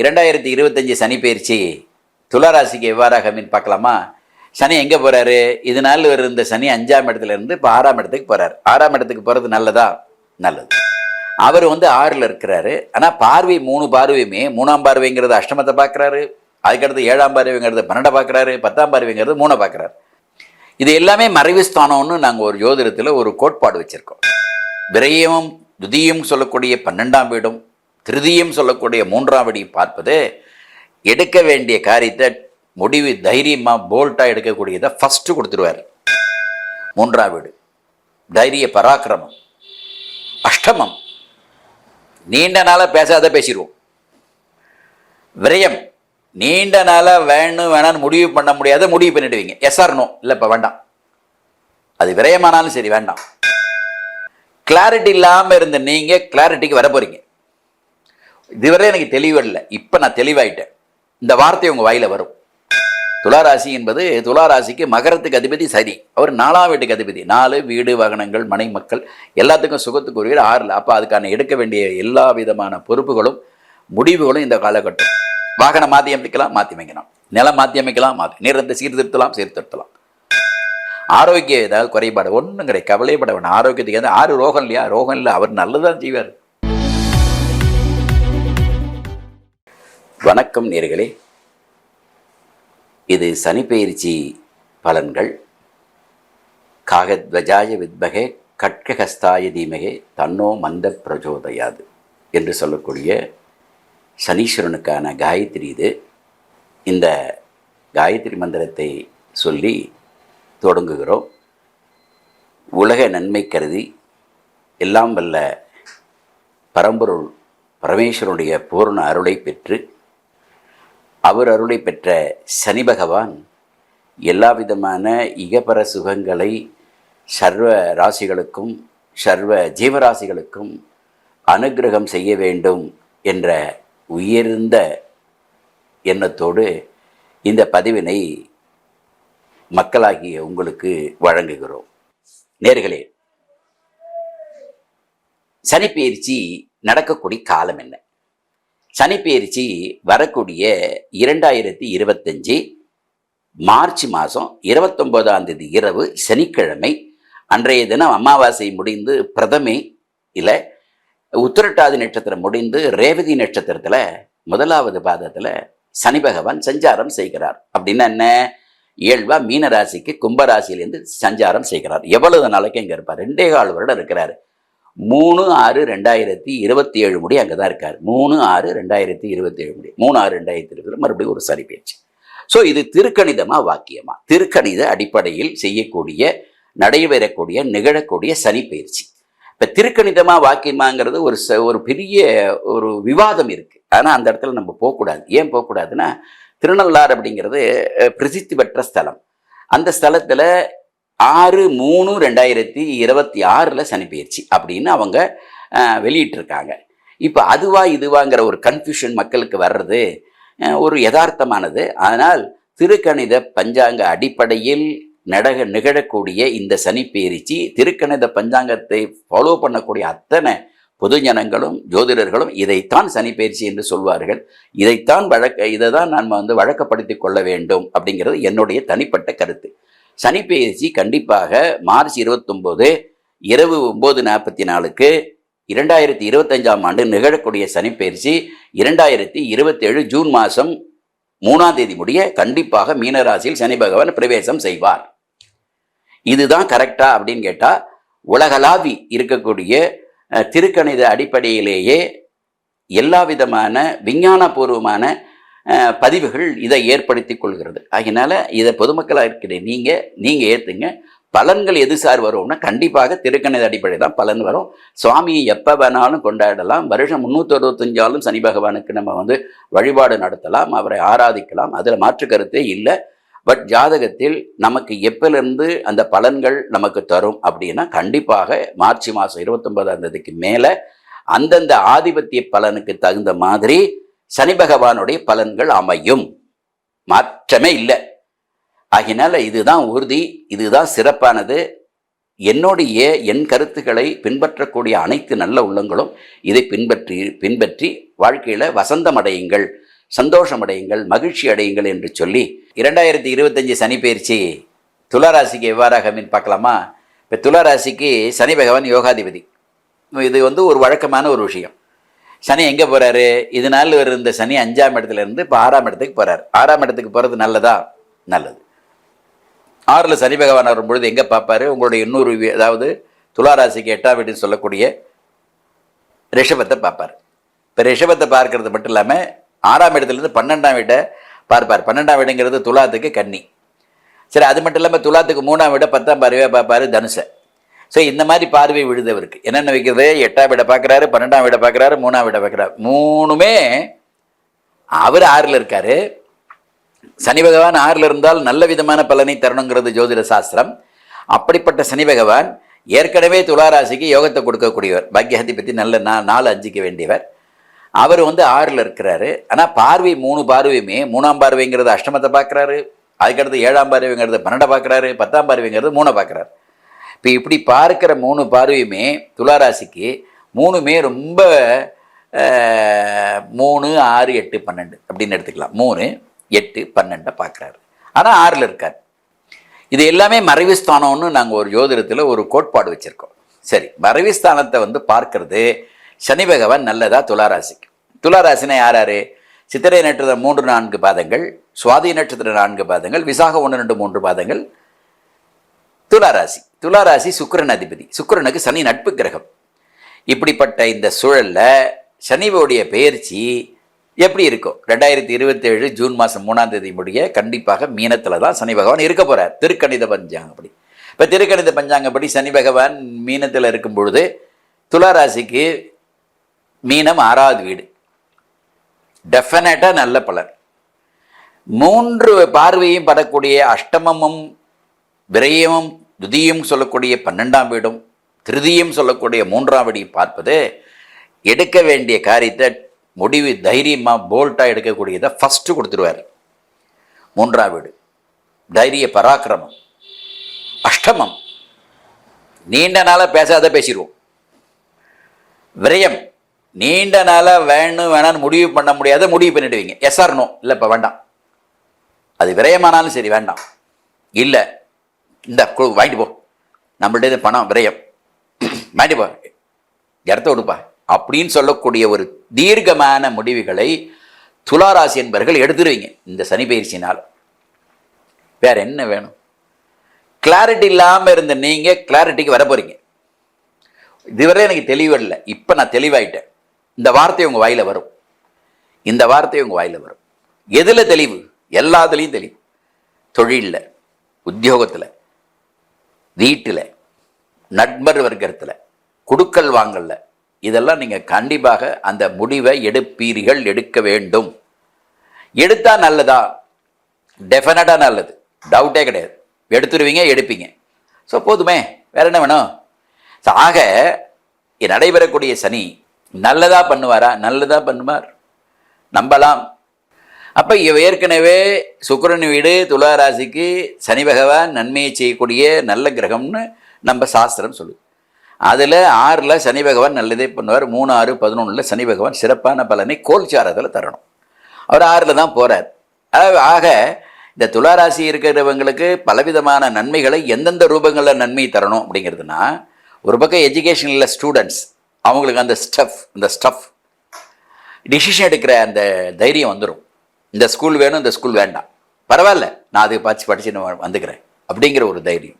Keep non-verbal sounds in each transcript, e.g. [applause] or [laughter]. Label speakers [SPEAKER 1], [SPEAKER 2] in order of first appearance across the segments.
[SPEAKER 1] இரண்டாயிரத்தி இருபத்தஞ்சு சனி பயிற்சி துளாராசிக்கு எவ்வாறாக மீன் பார்க்கலாமா? சனி எங்கே போகிறாரு இது நாள் இருந்த சனி அஞ்சாம் இடத்துல இருந்து இப்போ ஆறாம் இடத்துக்கு போகிறார் ஆறாம் இடத்துக்கு போகிறது நல்லதா? நல்லது. அவர் வந்து ஆறில் இருக்கிறாரு. ஆனால் பார்வை மூணு பார்வையுமே மூணாம் பார்வைங்கிறது அஷ்டமத்தை பார்க்குறாரு. அதுக்கடுத்து ஏழாம் பார்வைங்கிறது பன்னெண்டை பார்க்குறாரு. பத்தாம் பார்வைங்கிறது மூணை பார்க்குறாரு. இது எல்லாமே மறைவு ஸ்தானம்னு நாங்கள் ஒரு ஜோதிடத்தில் ஒரு கோட்பாடு வச்சுருக்கோம். விரயமும் துதியும் சொல்லக்கூடிய பன்னெண்டாம் வீடும் திருதியும் சொல்லக்கூடிய மூன்றாம் வீடையும் பார்ப்பது எடுக்க வேண்டிய காரியத்தை முடிவு தைரியமாக போல்ட்டாக எடுக்கக்கூடியதை ஃபஸ்ட்டு கொடுத்துருவார். மூன்றாம் வீடு. தைரிய பராக்கிரமம். அஷ்டமம். நீண்ட நாளாக பேசாத பேசிடுவோம் விரயம். நீண்ட நாளாக வேணும் வேணான்னு முடிவு பண்ண முடியாத முடிவு பண்ணிடுவீங்க. எஸ்ஆர் நோ இல்லை இப்போ வேண்டாம். அது விரயமானாலும் சரி வேண்டாம். கிளாரிட்டி இல்லாமல் இருந்த நீங்கள் கிளாரிட்டிக்கு வர போகிறீங்க இதுவரை எனக்கு தெளிவு இல்லை. இப்போ நான் தெளிவாயிட்டேன். இந்த வார்த்தை உங்கள் வாயில வரும். துளாராசி என்பது துளாராசிக்கு மகரத்துக்கு அதிபதி சரி அவர் நாலாம் வீட்டுக்கு அதிபதி. நாலு வீடு வாகனங்கள் மனை மக்கள் எல்லாத்துக்கும் சுகத்துக்கு ஒரு ஆறில். அப்போ அதுக்கான எடுக்க வேண்டிய எல்லா விதமான பொறுப்புகளும் முடிவுகளும் இந்த காலகட்டம். வாகனம் மாற்றி அமைக்கலாம் மாற்றி அமைக்கலாம். நிலம் மாற்றி அமைக்கலாம் மாற்றி நிறத்தை சீர்திருத்தலாம் சீர்திருத்தலாம். ஆரோக்கியம் ஏதாவது குறைபாடு ஒன்றும் கிடையாது. கவலைப்பட வேண்டாம் ஆரோக்கியத்துக்கு ஆறு ரோகம் இல்லையா? ரோகம் இல்லை. அவர் நல்லதான் செய்வார். வணக்கம் நேர்களே. இது சனிப்பெயர்ச்சி பலன்கள். காகத்வஜாய வித்மகே கட்கஹஸ்தாய தீமகே தன்னோ மந்த பிரஜோதயாது என்று சொல்லக்கூடிய சனீஸ்வரனுக்கான காயத்ரி இது. இந்த காயத்ரி மந்திரத்தை சொல்லி தொடங்குகிறோம். உலக நன்மை கருதி எல்லாம் வல்ல பரம்பொருள் பரமேஸ்வரனுடைய பூர்ண அருளை பெற்று அவர் அருளை பெற்ற சனி பகவான் எல்லா விதமான இகபர சுகங்களை சர்வ ராசிகளுக்கும் சர்வ ஜீவராசிகளுக்கும் அனுக்கிரகம் செய்ய வேண்டும் என்ற உயர்ந்த எண்ணத்தோடு இந்த பதிவினை மக்களாகிய உங்களுக்கு வழங்குகிறோம். நேர்களே சனிப்பயிற்சி நடக்கக்கூடிய காலம் என்ன? சனிப்பெயர்ச்சி வரக்கூடிய இரண்டாயிரத்தி இருபத்தஞ்சி மார்ச் மாதம் இருபத்தொம்போதாம் தேதி இரவு சனிக்கிழமை அன்றைய தினம் அமாவாசை முடிந்து பிரதமை இல்லை உத்திரட்டாதி நட்சத்திரம் முடிந்து ரேவதி நட்சத்திரத்தில் முதலாவது பாதத்தில் சனி பகவான் சஞ்சாரம் செய்கிறார். அப்படின்னா என்ன? இயல்பா மீனராசிக்கு கும்பராசியிலேருந்து சஞ்சாரம் செய்கிறார். எவ்வளவு நாளைக்கு இங்கே இருப்பார்? ரெண்டே கால் வருடம் இருக்கிறார். மூணு ஆறு ரெண்டாயிரத்தி இருபத்தி ஏழு முடி அங்கே தான் இருக்கார். மூணு ஆறு ரெண்டாயிரத்தி இருபத்தி ஏழு முடி. மூணு ஆறு ரெண்டாயிரத்தி இருபது மறுபடியும் ஒரு சரி பேச்சு ஸோ இது திருக்கணிதமா வாக்கியமா? திருக்கணித அடிப்படையில் செய்யக்கூடிய நடைபெறக்கூடிய நிகழக்கூடிய சனி பயிற்சி. இப்போ திருக்கணிதமா வாக்கியமாங்கிறது ஒரு ச ஒரு பெரிய ஒரு விவாதம் இருக்கு. ஆனால் அந்த இடத்துல நம்ம போகக்கூடாது. ஏன் போகக்கூடாதுன்னா திருநள்ளாறு அப்படிங்கிறது பிரசித்தி பெற்ற ஸ்தலம். அந்த ஸ்தலத்தில் ஆறு மூணு ரெண்டாயிரத்தி இருபத்தி ஆறில் சனி பயிற்சி அப்படின்னு அவங்க வெளியிட்டிருக்காங்க. இப்போ அதுவா இதுவாங்கிற ஒரு கன்ஃபியூஷன் மக்களுக்கு வர்றது ஒரு யதார்த்தமானது. அதனால் திருக்கணித பஞ்சாங்க அடிப்படையில் நடக நிகழக்கூடிய இந்த சனி பயிற்சி திருக்கணித பஞ்சாங்கத்தை ஃபாலோ பண்ணக்கூடிய அத்தனை பொதுஜனங்களும் ஜோதிடர்களும் இதைத்தான் சனி பயிற்சி என்று சொல்வார்கள். இதைத்தான் வழக்க இதை தான் நான் வந்து வழக்கப்படுத்தி கொள்ள வேண்டும் அப்படிங்கிறது என்னுடைய தனிப்பட்ட கருத்து. சனிப்பெயர்ச்சி கண்டிப்பாக மார்ச் இருபத்தொம்போது இரவு ஒம்பது நாற்பத்தி நாலுக்கு இரண்டாயிரத்தி இருபத்தஞ்சாம் ஆண்டு நிகழக்கூடிய சனிப்பெயர்ச்சி இரண்டாயிரத்தி இருபத்தேழு ஜூன் மாதம் மூணாம் தேதி முடிய கண்டிப்பாக மீனராசியில் சனி பகவான் பிரவேசம் செய்வார். இதுதான் கரெக்டா அப்படின்னு கேட்டால் உலகளாவி இருக்கக்கூடிய திருக்கணித அடிப்படையிலேயே எல்லா விதமான விஞ்ஞானபூர்வமான பதிவுகள் இதை ஏற்படுத்தி கொள்கிறது. அதனால் இதை பொதுமக்களாக இருக்கிற நீங்கள் நீங்கள் ஏற்றுங்க பலன்கள் எது சார் வரும்னா கண்டிப்பாக திருக்கணித அடிப்படை தான் பலன் வரும். சுவாமியை எப்போ வேணாலும் கொண்டாடலாம். வருஷம் முந்நூற்றி அறுபத்தஞ்சாலும் சனி பகவானுக்கு நம்ம வந்து வழிபாடு நடத்தலாம் அவரை ஆராதிக்கலாம். அதில் மாற்று கருத்தே இல்லை. பட் ஜாதகத்தில் நமக்கு எப்பிலிருந்து அந்த பலன்கள் நமக்கு தரும் அப்படின்னா கண்டிப்பாக மார்ச் மாதம் இருபத்தொன்பதாம் தேதிக்கு மேலே அந்தந்த ஆதிபத்திய பலனுக்கு தகுந்த மாதிரி சனி பகவானுடைய பலன்கள் அமையும். மாற்றமே இல்லை. ஆகினால இதுதான் உறுதி இதுதான் சிறப்பானது. என்னுடைய என் கருத்துக்களை பின்பற்றக்கூடிய அனைத்து நல்ல உள்ளங்களும் இதை பின்பற்றி பின்பற்றி வாழ்க்கையில் வசந்தம் அடையுங்கள் சந்தோஷம் அடையுங்கள் மகிழ்ச்சி அடையுங்கள் என்று சொல்லி இரண்டாயிரத்தி இருபத்தஞ்சி சனி பயிற்சி துளாராசிக்கு எவ்வாறாக மீன் பார்க்கலாமா? இப்போ துளாராசிக்கு சனி பகவான் யோகாதிபதி. இது வந்து ஒரு வழக்கமான ஒரு விஷயம். சனி எங்கே போகிறாரு இது நாள் இருந்த சனி அஞ்சாம் இடத்துல இருந்து இப்போ ஆறாம் இடத்துக்கு போகிறார் ஆறாம் இடத்துக்கு போகிறது நல்லதா? நல்லது. ஆறில் சனி பகவான் வரும்பொழுது எங்கே பார்ப்பாரு? உங்களுடைய இன்னொரு அதாவது துளாராசிக்கு எட்டாம் வீடுன்னு சொல்லக்கூடிய ரிஷபத்தை பார்ப்பார். இப்போ ரிஷபத்தை பார்க்கறது மட்டும் இல்லாமல் ஆறாம் இடத்துலேருந்து பன்னெண்டாம் வீட்டை பார்ப்பார். பன்னெண்டாம் வீடுங்கிறது துலாத்துக்கு கன்னி. சரி அது மட்டும் இல்லாமல் துலாத்துக்கு மூணாம் வீடை பத்தாம் பார்வையாக பார்ப்பாரு தனுசை. ஸோ இந்த மாதிரி பார்வை விழுதவருக்கு என்னென்ன வைக்கிறது? எட்டாம் வீடை பார்க்குறாரு பன்னெண்டாம் வீடை பார்க்குறாரு மூணாம் வீடை பார்க்குறாரு. மூணுமே அவர் ஆறில் இருக்கார். சனி பகவான் ஆறில் இருந்தால் நல்ல விதமான பலனை தரணுங்கிறது ஜோதிட சாஸ்திரம். அப்படிப்பட்ட சனி பகவான் ஏற்கனவே துளாராசிக்கு யோகத்தை கொடுக்கக்கூடியவர். பாக்யஹதி பற்றி நல்ல நா நாலு அஞ்சிக்க வேண்டியவர். அவர் வந்து ஆறில் இருக்கிறாரு. ஆனால் பார்வை மூணு பார்வையுமே மூணாம் பார்வைங்கிறது அஷ்டமத்தை பார்க்குறாரு. அதுக்கடுத்து ஏழாம் பார்வைங்கிறது பன்னெண்டை பார்க்குறாரு பத்தாம் பார்வைங்கிறது மூணை பார்க்குறாரு. இப்போ இப்படி பார்க்குற மூணு பார்வையுமே துளாராசிக்கு மூணுமே ரொம்ப மூணு ஆறு எட்டு பன்னெண்டு அப்படின்னு எடுத்துக்கலாம். மூணு எட்டு பன்னெண்டை பார்க்குறாரு. ஆனால் ஆறில் இருக்கார். இது எல்லாமே மறைவு ஸ்தானம்னு நாங்கள் ஒரு ஜோதிடத்தில் ஒரு கோட்பாடு வச்சுருக்கோம். சரி மறைவு ஸ்தானத்தை வந்து பார்க்கறது சனி பகவான் நல்லதா துளாராசிக்கு. துளாராசினா யார் யார்? சித்திரை நட்சத்திரம் மூன்று நான்கு பாதங்கள் சுவாதி நட்சத்திரம் நான்கு பாதங்கள் விசாக ஒன்று ரெண்டு மூன்று பாதங்கள் துளாராசி. துளாராசி சுக்கரன் அதிபதி. சுக்கிரனுக்கு சனி நட்பு கிரகம். இப்படிப்பட்ட இந்த சூழலில் சனிவோடைய பெயர்ச்சி எப்படி இருக்கும்? ரெண்டாயிரத்தி இருபத்தேழு ஜூன் மாதம் மூணாம் தேதி முடிய கண்டிப்பாக மீனத்தில் தான் சனி பகவான் இருக்க போகிறார் திருக்கணித பஞ்சாங்கப்படி. இப்போ திருக்கணித பஞ்சாங்கப்படி சனி பகவான் மீனத்தில் இருக்கும் பொழுது துளாராசிக்கு மீனம் ஆறாவது வீடு. டெஃபினட்டாக நல்ல பலன். மூன்று பார்வையும் படக்கூடிய அஷ்டமமும் விரயமும் துதியும் சொல்லக்கூடிய பன்னெண்டாம் வீடும் திருதியும் சொல்லக்கூடிய மூன்றாம் வீடையும் பார்ப்பது எடுக்க வேண்டிய காரியத்தை முடிவு தைரியமாக போல்ட்டாக எடுக்கக்கூடியதை ஃபஸ்ட்டு கொடுத்துருவார். மூன்றாம் வீடு. தைரிய பராக்கிரமம். அஷ்டமம். நீண்ட நாளாக பேசாத பேசிடுவோம் விரயம். நீண்ட நாளாக வேணும் வேணான்னு முடிவு பண்ண முடியாத முடிவு பண்ணிடுவீங்க. எஸ்ஆர்னோ இல்லை இப்போ வேண்டாம். அது விரயமானாலும் சரி வேண்டாம். இல்லை இந்த குழு வாங்கிட்டு போ. நம்மள்ட்ட இது பணம் விரயம். வாங்கிட்டு போ. இடத்த கொடுப்பா அப்படின்னு சொல்லக்கூடிய ஒரு தீர்க்கமான முடிவுகளை துளாராசி என்பவர்கள் எடுத்துருவீங்க. இந்த சனி பயிற்சினால் வேற என்ன வேணும்? கிளாரிட்டி இல்லாமல் இருந்த நீங்கள் கிளாரிட்டிக்கு வர போறீங்க. இதுவரை எனக்கு தெளிவு இல்லை இப்போ நான் தெளிவாயிட்டேன். இந்த வார்த்தை உங்கள் வாயில் வரும். இந்த வார்த்தை உங்கள் வாயில வரும். எதில் தெளிவு? எல்லாத்துலேயும் தெளிவு. தொழிலில் உத்தியோகத்தில். வீட்டில் நண்பர் வர்க்கத்தில் குடுக்கல் வாங்கல இதெல்லாம் நீங்கள் கண்டிப்பாக அந்த முடிவை எடுப்பீர்கள் எடுக்க வேண்டும். எடுத்தால் நல்லதா? டெஃபினட்டாக நல்லது. டவுட்டே கிடையாது. எடுத்துருவீங்க எடுப்பீங்க. ஸோ போதுமே. வேற என்ன வேணும்? ஸோ ஆக நடைபெறக்கூடிய சனி நல்லதாக பண்ணுவாரா? நல்லதாக பண்ணுவார் நம்பலாம். அப்போ ஏற்கனவே சுக்கரன் வீடு துலா ராசிக்கு சனி பகவான் நன்மையை செய்யக்கூடிய நல்ல கிரகம்னு நம்ம சாஸ்திரம் சொல்லுது. அதில் ஆறில் சனி பகவான் நல்லதே பண்ணுவார் மூணு ஆறு பதினொன்றில் சனி பகவான் சிறப்பான பலனை கோல்சாரத்தில் தரணும். அவர் ஆறில் தான் போகிறார் ஆக இந்த துளாராசி இருக்கிறவங்களுக்கு பலவிதமான நன்மைகளை எந்தெந்த ரூபங்களில் நன்மை தரணும் அப்படிங்கிறதுனா ஒரு பக்கம் எஜுகேஷனில் ஸ்டூடெண்ட்ஸ் அவங்களுக்கு அந்த ஸ்டஃப் இந்த ஸ்டஃப் டிசிஷன் எடுக்கிற அந்த தைரியம் வந்துடும் இந்த ஸ்கூல் வேணும் இந்த ஸ்கூல் வேண்டாம். பரவாயில்ல நான் அதை பார்த்து படிச்சு நான் வந்துக்கிறேன். அப்படிங்கிற ஒரு தைரியம்.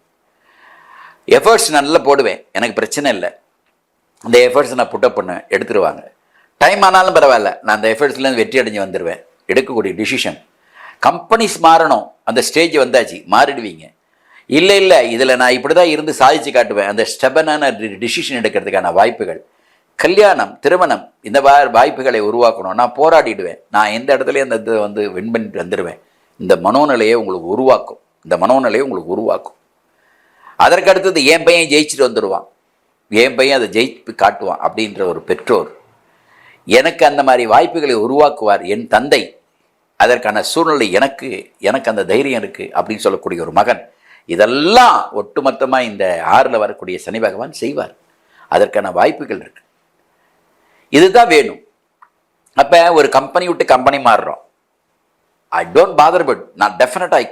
[SPEAKER 1] எஃபர்ட்ஸ் நல்லா போடுவேன். எனக்கு பிரச்சனை இல்லை. இந்த எஃபர்ட்ஸ் நான் புட்டப் பண்ணுவேன் எடுத்துருவாங்க. டைம் ஆனாலும் பரவாயில்ல. நான் அந்த எஃபர்ட்ஸ்லேருந்து வெற்றி அடைஞ்சு வந்துடுவேன் எடுக்கக்கூடிய டிசிஷன் கம்பெனிஸ் மாறணும். அந்த ஸ்டேஜ் வந்தாச்சு. மாறிடுவீங்க. இல்லை இல்லை. இதில் நான் இப்படி தான் இருந்து சாதிச்சு காட்டுவேன். அந்த ஸ்டெபனான டிசிஷன் எடுக்கிறதுக்கான வாய்ப்புகள். கல்யாணம் திருமணம் இந்த வாய்ப்புகளை உருவாக்கணும். நான் போராடிடுவேன். நான் எந்த இடத்துலையும் அந்த இதை வந்து வின் பண்ணிட்டு வந்துடுவேன் இந்த மனோநிலையை உங்களுக்கு உருவாக்கும். இந்த மனோநிலையை உங்களுக்கு உருவாக்கும். அதற்கு அடுத்தது என் பையன் ஜெயிச்சுட்டு வந்துடுவான் என் பையன் அதை ஜெயித்து காட்டுவான் அப்படின்ற ஒரு பெற்றோர். எனக்கு அந்த மாதிரி வாய்ப்புகளை உருவாக்குவார் என் தந்தை. அதற்கான சூழ்நிலை எனக்கு எனக்கு அந்த தைரியம் இருக்குது அப்படின்னு சொல்லக்கூடிய ஒரு மகன். இதெல்லாம் ஒட்டுமொத்தமாக இந்த ஆறில் வரக்கூடிய சனி பகவான் செய்வார். அதற்கான வாய்ப்புகள் இருக்குது இதுதான் வேணும். அப்போ ஒரு கம்பெனி விட்டு கம்பெனி மாறுறோம். ஐ டோன்ட் பாதர் பட் நான் டெஃபினட்டாக ஐ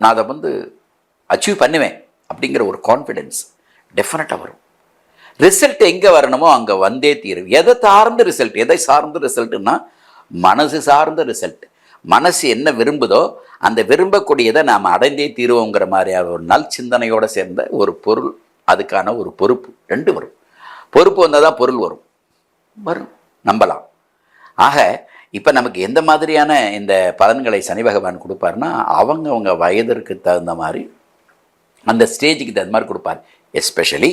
[SPEAKER 1] நான் அதை வந்து அச்சீவ் பண்ணுவேன் அப்படிங்கிற ஒரு கான்ஃபிடென்ஸ் டெஃபினட்டாக வரும். ரிசல்ட் எங்கே வரணுமோ அங்கே வந்தே தீரும். எதை சார்ந்த ரிசல்ட் எதை சார்ந்த ரிசல்ட்டுன்னா மனசு சார்ந்த ரிசல்ட் மனசு என்ன விரும்புதோ அந்த விரும்பக்கூடியதை நாம் அடைந்தே தீருவோங்கிற மாதிரியான ஒரு நல் சிந்தனையோடு சேர்ந்த ஒரு பொருள் அதுக்கான ஒரு பொறுப்பு ரெண்டு வரும். பொறுப்பு வந்தால் தான் பொருள் வரும். வரும். நம்பலாம். ஆக இப்போ நமக்கு எந்த மாதிரியான இந்த பலன்களை சனி பகவான் கொடுப்பாருன்னா அவங்க அவங்க வயதிற்கு தகுந்த மாதிரி அந்த ஸ்டேஜுக்கு தகுந்த மாதிரி கொடுப்பார். எஸ்பெஷலி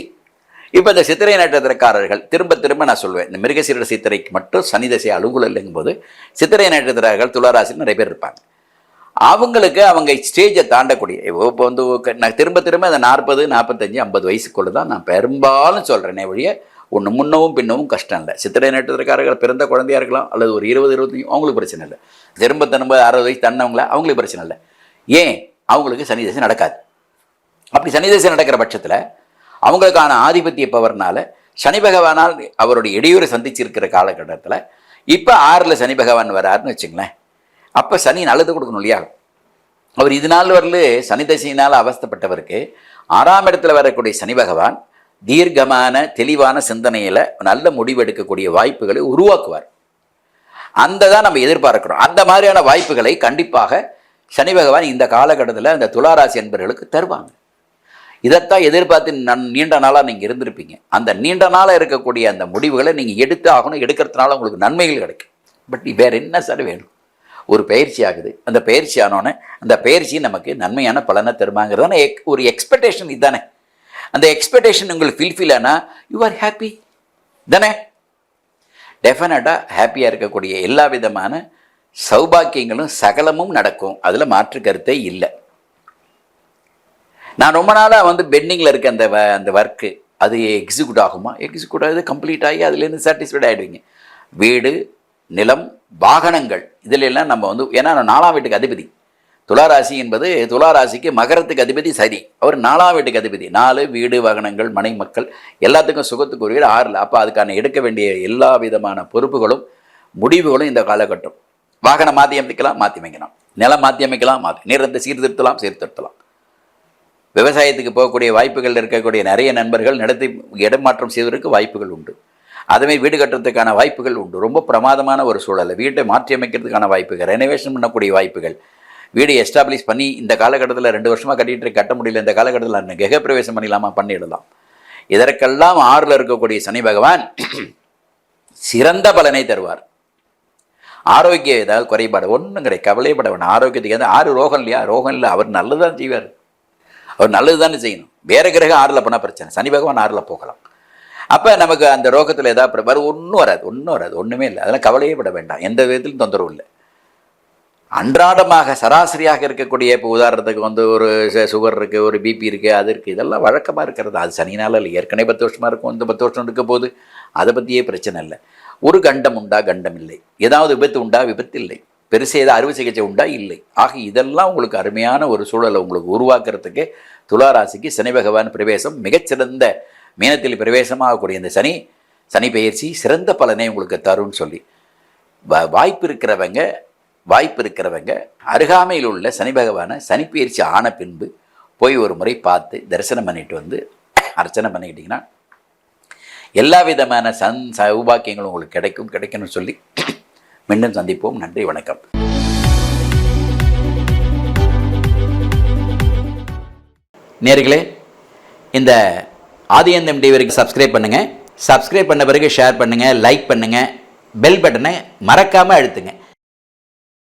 [SPEAKER 1] இப்போ இந்த சித்திரை நட்சத்திரக்காரர்கள் திரும்ப திரும்ப நான் சொல்வேன் இந்த மிருகசீரட சித்திரைக்கு மட்டும் சனி தசை அலுவலர் இல்லைங்கும்போது சித்திரை நட்சத்திரர்கள் துளாராசியில் நிறைய பேர் இருப்பாங்க. அவங்களுக்கு அவங்க ஸ்டேஜை தாண்டக்கூடிய இப்போ வந்து நான் திரும்ப திரும்ப அந்த நாற்பது நாற்பத்தஞ்சு ஐம்பது வயசுக்குள்ளே தான் நான் பெரும்பாலும் சொல்கிறேனே ஒழிய ஒன்று முன்னவும் பின்னவும் கஷ்டம் இல்லை. சித்திரை நட்சத்திரக்காரர்கள் பிறந்த குழந்தையாக இருக்கலாம் அல்லது ஒரு இருபது இருபத்தஞ்சு அவங்களுக்கு பிரச்சனை இல்லை. திரும்ப திரும்ப அறுபது வயசு தன்னவங்கள அவங்களுக்கு பிரச்சனை இல்லை. ஏன்? அவங்களுக்கு சனி தசை நடக்காது. அப்படி சனி தசை நடக்கிற பட்சத்தில் அவங்களுக்கான ஆதிபத்திய பவர்னால சனி பகவானால் அவருடைய இடையூறு சந்திச்சிருக்கிற காலகட்டத்தில் இப்போ ஆறில் சனி பகவான் வராருன்னு வச்சுங்களேன். அப்போ சனி நல்லது கொடுக்கணும் இல்லையா? அவர் இது நாள் வரல சனி தசையினால் அவஸ்தப்பட்டவருக்கு ஆறாம் இடத்துல வரக்கூடிய சனி பகவான் தீர்க்கமான தெளிவான சிந்தனையில் நல்ல முடிவெடுக்கக்கூடிய வாய்ப்புகளை உருவாக்குவார். அந்த தான் நம்ம எதிர்பார்க்கிறோம். அந்த மாதிரியான வாய்ப்புகளை கண்டிப்பாக சனி பகவான் இந்த காலகட்டத்தில் அந்த துளாராசி என்பவர்களுக்கு தருவாங்க. இதைத்தான் எதிர்பார்த்து நன் நீண்ட நாளாக நீங்கள் இருந்திருப்பீங்க. அந்த நீண்ட நாளாக இருக்கக்கூடிய அந்த முடிவுகளை நீங்கள் எடுத்து ஆகணும். எடுக்கிறதுனால உங்களுக்கு நன்மைகள் கிடைக்கும். பட் வேறு என்ன சார் வேணும்? ஒரு பயிற்சி ஆகுது. அந்த பயிற்சி ஆனோடனே அந்த பயிற்சி நமக்கு நன்மையான பலனை தருமாங்கிறது எக் ஒரு எக்ஸ்பெக்டேஷன் இதுதானே அந்த எக்ஸ்பெக்டேஷன் உங்களுக்கு ஃபில்ஃபில் ஆனால் யூ ஆர் ஹாப்பி தானே? டெஃபினட்டாக ஹாப்பியாக இருக்கக்கூடிய எல்லா விதமான சௌபாக்கியங்களும் சகலமும் நடக்கும். அதில் மாற்று கருத்தே இல்லை. நான் ரொம்ப நாளாக வந்து பெண்டிங்கில் இருக்க அந்த வ அந்த ஒர்க்கு அது எக்ஸிக்யூட் ஆகுமா? எக்ஸிக்யூட் ஆகுது கம்ப்ளீட் ஆகி அதுலேருந்து சாட்டிஸ்ஃபைட் ஆகிடுவீங்க வீடு நிலம் வாகனங்கள் இதிலெல்லாம் நம்ம வந்து ஏன்னா நான் நாலாம் வீட்டுக்கு அதிபதி. துளாராசி என்பது துளாராசிக்கு மகரத்துக்கு அதிபதி சரி. அவர் நாலாம் வீட்டுக்கு அதிபதி. நாலு வீடு வாகனங்கள் மனை மக்கள் எல்லாத்துக்கும் சுகத்துக்கு ஒரு ஆறில். அப்போ அதுக்கான எடுக்க வேண்டிய எல்லா விதமான பொறுப்புகளும் முடிவுகளும் இந்த காலகட்டம். வாகனம் மாற்றி அமைக்கலாம் மாற்றி அமைக்கலாம். நிலம் மாற்றி அமைக்கலாம் மாற்றி நிறத்தை சீர்திருத்தலாம் சீர்திருத்தலாம். விவசாயத்துக்கு போகக்கூடிய வாய்ப்புகள் இருக்கக்கூடிய நிறைய நண்பர்கள் நடத்தி இடமாற்றம் செய்வதற்கு வாய்ப்புகள் உண்டு. அதுமாரி வீடு கட்டுறதுக்கான வாய்ப்புகள் உண்டு. ரொம்ப பிரமாதமான ஒரு சூழல். வீட்டை மாற்றி அமைக்கிறதுக்கான வாய்ப்புகள் ரெனோவேஷன் பண்ணக்கூடிய வாய்ப்புகள் வீடு எஸ்டாப்ளிஷ் பண்ணி இந்த காலகட்டத்தில் ரெண்டு வருஷமாக கட்டிட்டு கட்ட முடியல இந்த காலகட்டத்தில் நான் கிரகப்பிரவேசம் பண்ணிடலாமா? பண்ணிடலாம் இதற்கெல்லாம் ஆறில் இருக்கக்கூடிய சனி பகவான் [clears throat] சிறந்த பலனை தருவார். ஆரோக்கியம் ஏதாவது குறைபாடு ஒன்றும் கிடையாது. கவலைப்பட வேண்டாம் ஆரோக்கியத்துக்கு எதாவது ஆறு ரோகம் இல்லையா? ரோகம் இல்லை அவர் நல்லதான் செய்வார். அவர் நல்லது தானே செய்யணும். வேறு கிரகம் ஆறில் போனால் பிரச்சனை. சனி பகவான் ஆறில் போகலாம். அப்போ நமக்கு அந்த ரோகத்தில் ஏதாவது வர ஒன்றும் வராது ஒன்றும் வராது ஒன்றுமே இல்லை. அதெல்லாம் கவலையே பட வேண்டாம். எந்த விதத்திலும் தொந்தரவு இல்லை. அன்றாடமாக சராசரியாக இருக்கக்கூடிய இப்போ உதாரணத்துக்கு வந்து ஒரு சுகர் இருக்குது ஒரு பிபி இருக்குது அது இருக்குது இதெல்லாம் வழக்கமாக இருக்கிறது. அது சனினால் இல்லை ஏற்கனவே பத்து வருஷமாக இருக்கும் இந்த பத்து வருஷம் இருக்க போது. அதை பற்றியே பிரச்சனை இல்லை. ஒரு கண்டம் உண்டா? கண்டம் இல்லை. ஏதாவது விபத்து உண்டா? விபத்து இல்லை. பெருசு ஏதாவது அறுவை சிகிச்சை உண்டா? இல்லை. ஆக இதெல்லாம் உங்களுக்கு அருமையான ஒரு சூழலை உங்களுக்கு உருவாக்குறதுக்கு துளாராசிக்கு சனி பகவான் பிரவேசம் மிகச்சிறந்த மீனத்தில் பிரவேசமாகக்கூடிய இந்த சனி சனி பயிற்சி சிறந்த பலனை உங்களுக்கு தரும்னு சொல்லி. வாய்ப்பு இருக்கிறவங்க வாய்ப்பு இருக்கிறவங்க அருகாமையில் உள்ள சனி பகவானை சனி ஆன பின்பு போய் ஒரு முறை பார்த்து தரிசனம் பண்ணிட்டு வந்து அர்ச்சனை பண்ணிக்கிட்டிங்கன்னா எல்லா விதமான சன் சௌபாக்கியங்களும் உங்களுக்கு கிடைக்கும் கிடைக்கணும்னு சொல்லி மீண்டும் சந்திப்போம். நன்றி வணக்கம். நேர்களே இந்த ஆதியந்தம் டிவிக்கு சப்ஸ்கிரைப் பண்ணுங்கள் சப்ஸ்கிரைப் பண்ண பிறகு ஷேர் பண்ணுங்கள் லைக் பண்ணுங்கள் பெல் பட்டனை மறக்காமல் அழுத்துங்க.